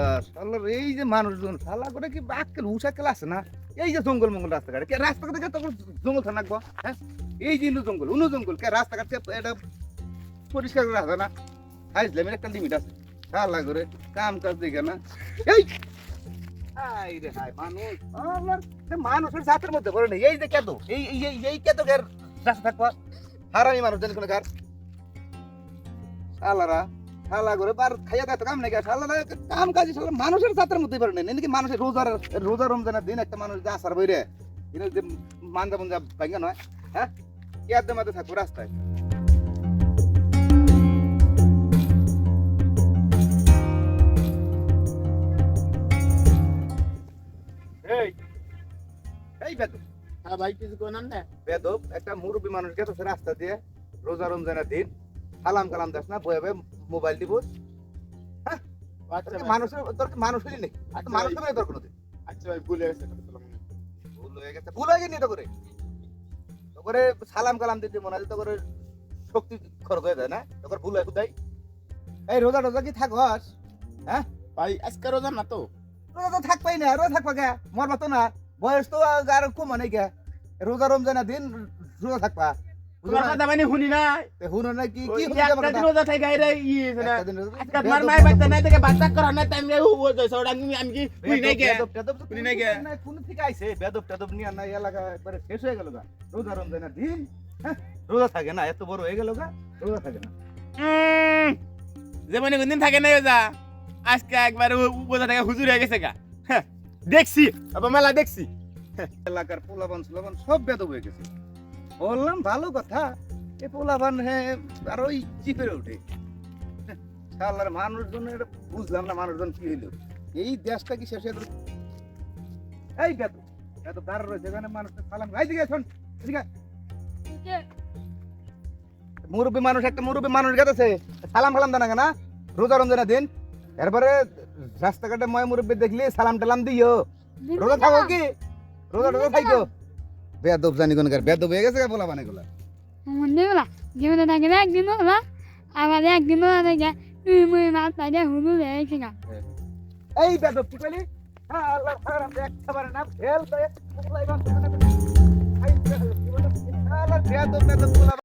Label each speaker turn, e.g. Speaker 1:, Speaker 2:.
Speaker 1: আল্লাহ আল্লাহ এই যে মানুষজন, শালা করে কি বাক্কেল হুসাক্কেল আছে না? এই যে জঙ্গল মঙ্গল রাস্তাঘাটে, কে রাস্তাঘাটে তখন জঙ্গল থাকব হ্যাঁ? এই যে ইন্দু জঙ্গল, উনু জঙ্গল, কে রাস্তাঘাট এটা পরিষ্কার করে রাখবে না? হাইজলামের একটা লিমিট আছে। শালা করে কাম কাজ দেখে না। এই! হাই রে, হাই, মানুষ। মানুষের সাথের মধ্যে পড়ে নেই। এই যে কেতো এই এই এই কেতো রাস্তা থাকব। হারামি মানুষ জানি কোনো গার শালারা শালা করে বার খাইয়া দেয় কাম নাকি শালারা কাম কাজে শালা মানুষের সাথের মধ্যে পারে না নাকি মানুষের রোজার রোজা রমজানের দিন একটা মানুষ যে আসার বইরে এনে যে মানজা মঞ্জা ভাঙ্গা নয় হ্যাঁ? ইয়াদের মধ্যে থাকব রাস্তায়। এই বেদব।
Speaker 2: হ্যাঁ ভাই কিছু কোনান না
Speaker 1: বেদব একটা মুরব্বী মানুষ গেছে রাস্তা দিয়ে রোজা রমজানের দিন। সালাম কালাম দাস না বয়ে মোবাইল দিব।
Speaker 2: আচ্ছা
Speaker 1: মানুষের তোর কি মানুষেরই নেই।
Speaker 2: আচ্ছা
Speaker 1: মানুষ
Speaker 2: ভাই,
Speaker 1: তো নাই তোর
Speaker 2: আচ্ছা ভাই ভুলে গেছে হয়।
Speaker 1: ভুল হয়ে গেছে। ভুল হয়ে গেছে তো করে? তো করে সালাম কালাম দিতে মনে হয় তো করে শক্তি খরচ হয়ে যায় না? তো করে ভুল হয় কোথায়? এই রোজা রোজা কি থাকস?
Speaker 2: ভাই আজকে রোজা না তো?
Speaker 1: রোজা তো থাকবাই না রোজা থাকবা কে? মরবা তো না। বয়স তো আর কম নেই কে? রোজা রমজানের দিন রোজা থাকবা।
Speaker 2: তোমার কথা মানে শুনি না
Speaker 1: হুনো না কি কি
Speaker 2: একটা দিন রোজা থেকে আইরে ই হয়েছে না
Speaker 1: একটা দিন রোজা-
Speaker 2: আজকে তোমার মায়ের বাচ্চা নাই থেকে বাচ্চা করা না টাইম রে ও যাইছে আমি আমি কি শুনি নাই কে
Speaker 1: বেদব টেদব তো
Speaker 2: শুনি নাই কে?
Speaker 1: কোন থেকে আইছে বেদব টেদব নিয়ে না এলাকা একবারে শেষ হয়ে গেল গা রোজা রমজানের দিন রোজা থাকে না এত বড় হয়ে গেল গা রোজা থাকে না।
Speaker 2: উম, যেমন কোনদিন থাকে না রোজা আজকে একবার বোঝা থেকে হুজুর হয়ে গেছে গা। হ্যাঁ, দেখছি আবার মেলা দেখছি।
Speaker 1: এলাকার পোলাবান সোলাবান সব বেদব হয়ে গেছে। বললাম ভালো কথা। এ পোলাবান হ্যাঁ আর ওই চিপে ওঠে। শালার মানুষজন বুঝলাম না মানুষজন কি হইল। এই দেশটা কি শেষ হয়ে? এই বেদব এত দাঁড় রয়েছে এখানে মানুষের সালাম। এই দিকে শোন এদিকে মুরব্বী মানুষ একটা মুরব্বী মানুষ গেছে। সালাম ফালাম দেনা না রোজা রমজানের দিন। এরপরে রাস্তাঘাটে ময় মুরব্বী দেখলি সালাম টালাম দিও। রোজা থাকো কি? রোজা রোজা থাকো বেদব জানি কোন বেদব হয়ে গেছে বলা মানে গুলা
Speaker 3: মন্দিরগুলা জীবনে থাকে না একদিন হলা আবার একদিন হলা থাকে তুই মুই মাছ পাইলে হুলু লেগেছে গা।
Speaker 1: এই বেদব কইলি? হ্যাঁ আল্লাহ খারাপ একটা বারে না ফেল তো এক পুলাই বান আল্লাহ বেদব বেদব